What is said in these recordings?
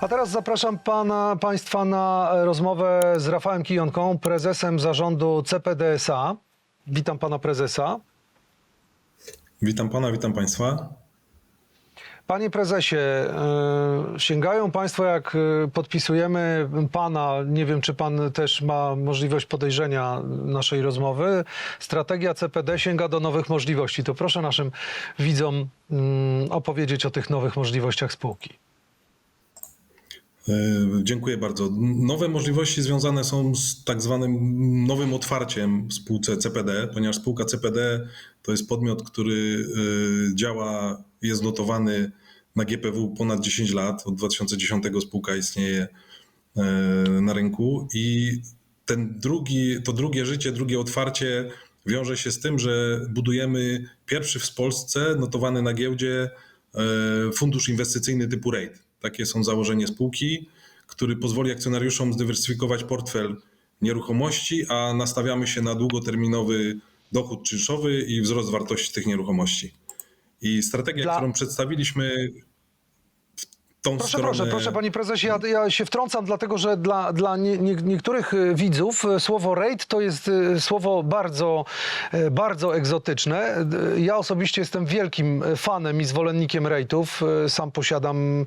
A teraz zapraszam pana, Państwa na rozmowę z Rafałem Kijonką, prezesem zarządu CPDSA. Witam pana prezesa. Witam pana, witam państwa. Panie prezesie, e, sięgają państwo, jak e, podpisujemy pana, nie wiem czy pan też ma możliwość podejrzenia naszej rozmowy, strategia CPD sięga do nowych możliwości. To proszę naszym widzom mm, opowiedzieć o tych nowych możliwościach spółki. E, Dziękuję bardzo. Nowe możliwości związane są z tak zwanym nowym otwarciem w spółce CPD, ponieważ spółka CPD to jest podmiot, który e, działa, jest notowany na GPW ponad 10 lat. Od 2010 spółka istnieje e, na rynku i ten drugi, to drugie życie, drugie otwarcie wiąże się z tym, że budujemy pierwszy w Polsce notowany na giełdzie fundusz inwestycyjny typu REIT. Takie są założenie spółki, który pozwoli akcjonariuszom zdywersyfikować portfel nieruchomości, a nastawiamy się na długoterminowy dochód czynszowy i wzrost wartości tych nieruchomości. I strategia, Dla- którą przedstawiliśmy tą Proszę, stronę... proszę, proszę, panie prezesie, ja, ja się wtrącam, dlatego że dla, dla nie, nie, niektórych e, widzów e, słowo raid to jest e, słowo bardzo, bardzo egzotyczne. Ja osobiście jestem wielkim fanem i zwolennikiem rate'ów. E, Sam posiadam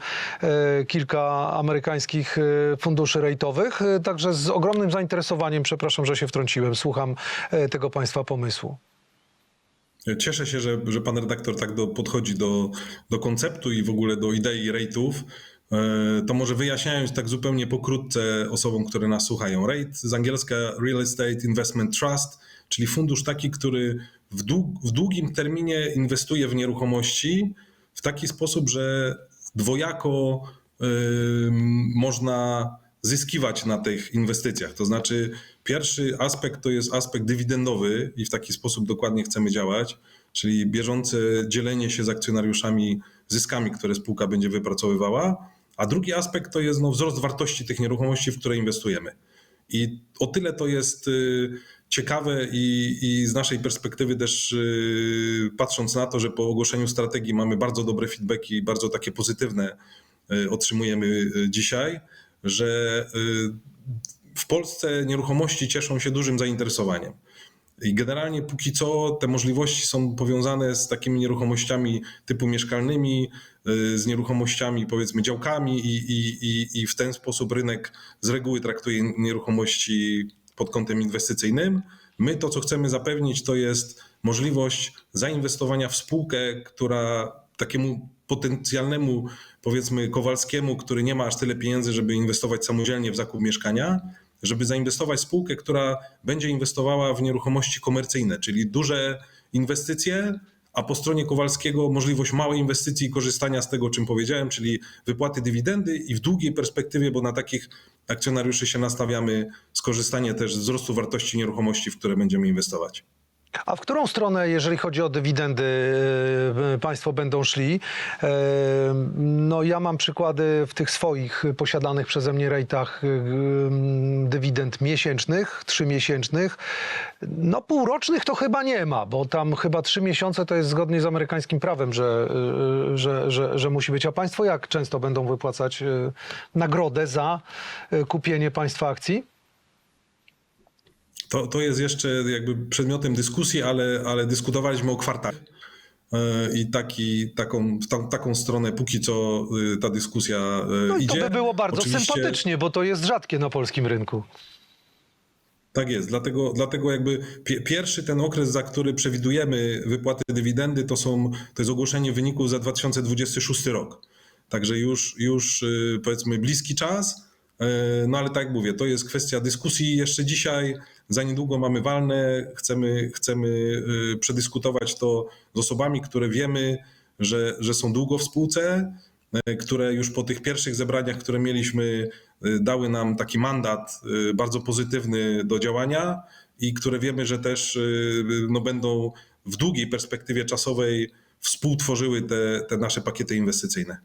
kilka amerykańskich funduszy rate'owych, e, także z ogromnym zainteresowaniem, przepraszam, że się wtrąciłem, słucham tego państwa pomysłu. Cieszę się, że, że pan redaktor tak do, podchodzi do, do konceptu i w ogóle do idei rate'ów. E, To może wyjaśniając tak zupełnie pokrótce osobom, które nas słuchają. Rate z angielska Real Estate Investment Trust, czyli fundusz taki, który w, dług, w długim terminie inwestuje w nieruchomości w taki sposób, że dwojako ym, można zyskiwać na tych inwestycjach. To znaczy, pierwszy aspekt to jest aspekt dywidendowy i w taki sposób dokładnie chcemy działać, czyli bieżące dzielenie się z akcjonariuszami zyskami, które spółka będzie wypracowywała. A drugi aspekt to jest no, wzrost wartości tych nieruchomości, w które inwestujemy. I o tyle to jest y, ciekawe i, i z naszej perspektywy też y, patrząc na to, że po ogłoszeniu strategii mamy bardzo dobre feedbacki, bardzo takie pozytywne y, otrzymujemy dzisiaj, że w Polsce nieruchomości cieszą się dużym zainteresowaniem. I generalnie póki co te możliwości są powiązane z takimi nieruchomościami typu mieszkalnymi, y, z nieruchomościami powiedzmy działkami i, i, i, i w ten sposób rynek z reguły traktuje nieruchomości pod kątem inwestycyjnym. My to, co chcemy zapewnić, to jest możliwość zainwestowania w spółkę, która takiemu potencjalnemu, powiedzmy, Kowalskiemu, który nie ma aż tyle pieniędzy, żeby inwestować samodzielnie w zakup mieszkania, żeby zainwestować w spółkę, która będzie inwestowała w nieruchomości komercyjne, czyli duże inwestycje, a po stronie Kowalskiego możliwość małej inwestycji i korzystania z tego, czym powiedziałem, czyli wypłaty dywidendy i w długiej perspektywie, bo na takich akcjonariuszy się nastawiamy, skorzystanie też z wzrostu wartości nieruchomości, w które będziemy inwestować. A w którą stronę, jeżeli chodzi o dywidendy, e, Państwo będą szli? E, No, ja mam przykłady w tych swoich posiadanych przeze mnie rejtach e, dywidend miesięcznych, trzymiesięcznych. No, półrocznych to chyba nie ma, bo tam chyba trzy miesiące to jest zgodnie z amerykańskim prawem, że, że, że, że musi być. A Państwo jak często będą wypłacać nagrodę za kupienie Państwa akcji? To, to jest jeszcze jakby przedmiotem dyskusji, ale, ale dyskutowaliśmy o kwartale. I taki, taką, taką stronę póki co y, ta dyskusja e, No i to idzie. by było bardzo Oczywiście- sympatycznie, bo to jest rzadkie na polskim rynku. Tak jest, dlatego, dlatego jakby pie, pierwszy ten okres, za który przewidujemy wypłaty dywidendy, to, są, to jest ogłoszenie wyników za 2026 rok. Także już, już y, powiedzmy bliski czas. E, No ale tak jak mówię, to jest kwestia dyskusji jeszcze dzisiaj. Za niedługo mamy walne, chcemy, chcemy y, przedyskutować to z osobami, które wiemy, że, że są długo w spółce, e, które już po tych pierwszych zebraniach, które mieliśmy, dały nam taki mandat bardzo pozytywny do działania i które wiemy, że też no, będą w długiej perspektywie czasowej współtworzyły te, te nasze pakiety inwestycyjne.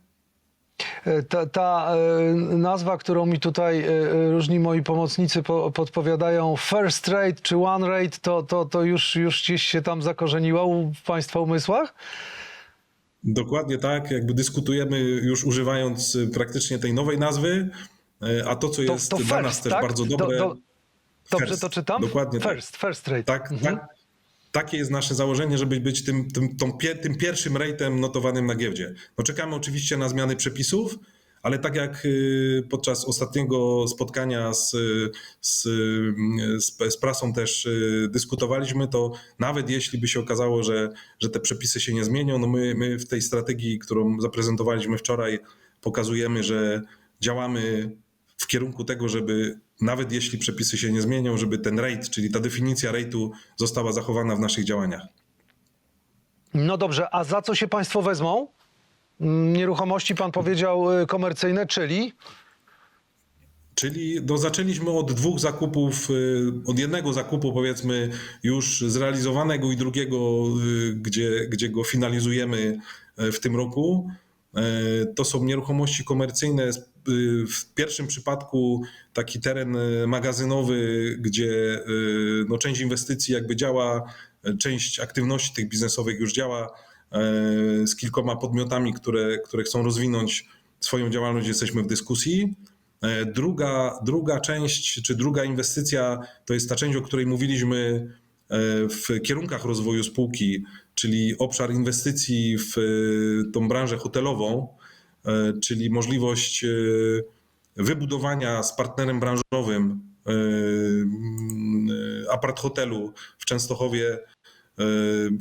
E, Ta, ta e, nazwa, którą mi tutaj e, różni moi pomocnicy po, podpowiadają, first rate czy one rate, to, to, to już, już gdzieś się tam zakorzeniło w Państwa umysłach? Dokładnie tak, jakby dyskutujemy już używając praktycznie tej nowej nazwy, a to, co To, jest to dla nas first, też tak? bardzo Do- dobre. do- Dobrze First, to czytam? dokładnie tak. First, first rate. Tak, Mhm. tak. Takie jest nasze założenie, żeby być tym, tym, tą, tym pierwszym rate'em notowanym na giełdzie. No czekamy oczywiście na zmiany przepisów, ale tak jak y, podczas ostatniego spotkania z, z, z prasą też y, dyskutowaliśmy, to nawet jeśli by się okazało, że, że te przepisy się nie zmienią, no my, my w tej strategii, którą zaprezentowaliśmy wczoraj, pokazujemy, że działamy w kierunku tego, żeby nawet jeśli przepisy się nie zmienią, żeby ten rate, czyli ta definicja rate'u została zachowana w naszych działaniach. No dobrze, a za co się państwo wezmą? Mm, Nieruchomości pan powiedział y, komercyjne, czyli Czyli no, zaczęliśmy od dwóch zakupów, y, od jednego zakupu powiedzmy już zrealizowanego i drugiego, y, gdzie, gdzie go finalizujemy w tym roku. To są nieruchomości komercyjne. Y, W pierwszym przypadku taki teren y, magazynowy, gdzie y, no, część inwestycji jakby działa, y, część aktywności tych biznesowych już działa y, z kilkoma podmiotami, które, które chcą rozwinąć swoją działalność. Jesteśmy w dyskusji. E, Druga, druga część, czy druga inwestycja, to jest ta część, o której mówiliśmy e, w kierunkach rozwoju spółki, czyli obszar inwestycji w e, tą branżę hotelową, e, czyli możliwość e, wybudowania z partnerem branżowym e, e, apart hotelu w Częstochowie. E,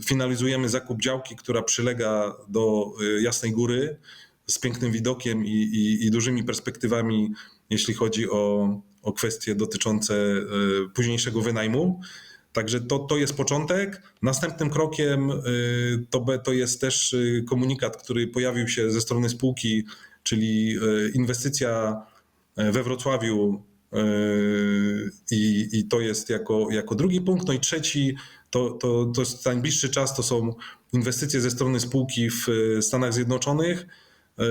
Finalizujemy zakup działki, która przylega do e, Jasnej Góry z pięknym widokiem i, i, i dużymi perspektywami, jeśli chodzi o, o kwestie dotyczące e, późniejszego wynajmu. Także to, to jest początek. Następnym krokiem e, to, to jest też e, komunikat, który pojawił się ze strony spółki, czyli e, inwestycja e, we Wrocławiu i, i to jest jako, jako drugi punkt. No i trzeci to, to, to jest najbliższy czas, to są inwestycje ze strony spółki w e, Stanach Zjednoczonych. E,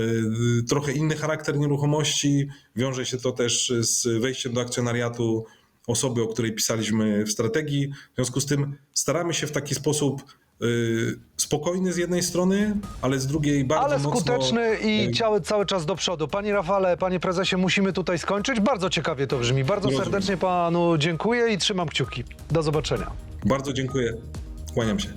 Trochę inny charakter nieruchomości. Wiąże się to też z wejściem do akcjonariatu osoby, o której pisaliśmy w strategii. W związku z tym staramy się w taki sposób e, spokojny z jednej strony, ale z drugiej bardzo ale mocno... skuteczny i e, cały, cały czas do przodu. Panie Rafale, panie prezesie, musimy tutaj skończyć. Bardzo ciekawie to brzmi. Bardzo Rozumiem. serdecznie panu dziękuję i trzymam kciuki. Do zobaczenia. Bardzo dziękuję. Kłaniam się.